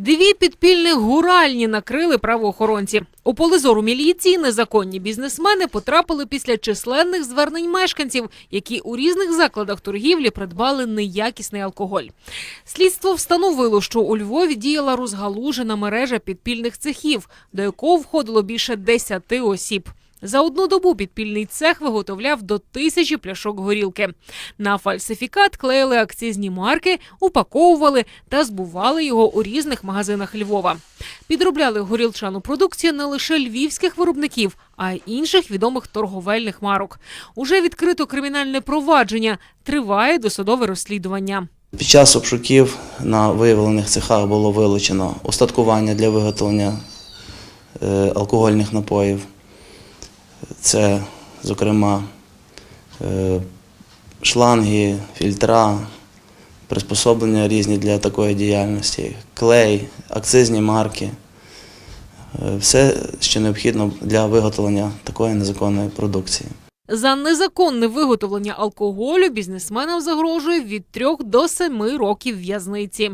Дві підпільні гуральні накрили правоохоронці. У поле зору міліції незаконні бізнесмени потрапили після численних звернень мешканців, які у різних закладах торгівлі придбали неякісний алкоголь. Слідство встановило, що у Львові діяла розгалужена мережа підпільних цехів, до якого входило більше 10 осіб. За одну добу підпільний цех виготовляв до тисячі пляшок горілки. На фальсифікат клеїли акцизні марки, упаковували та збували його у різних магазинах Львова. Підробляли горілчану продукцію не лише львівських виробників, а й інших відомих торговельних марок. Уже відкрито кримінальне провадження. Триває досудове розслідування. Під час обшуків на виявлених цехах було вилучено устаткування для виготовлення е, алкогольних напоїв. Це, зокрема, е, шланги, фільтра, приспособлення різні для такої діяльності, клей, акцизні марки. Е, Все, що необхідно для виготовлення такої незаконної продукції. За незаконне виготовлення алкоголю бізнесменам загрожує від трьох до семи років в'язниці.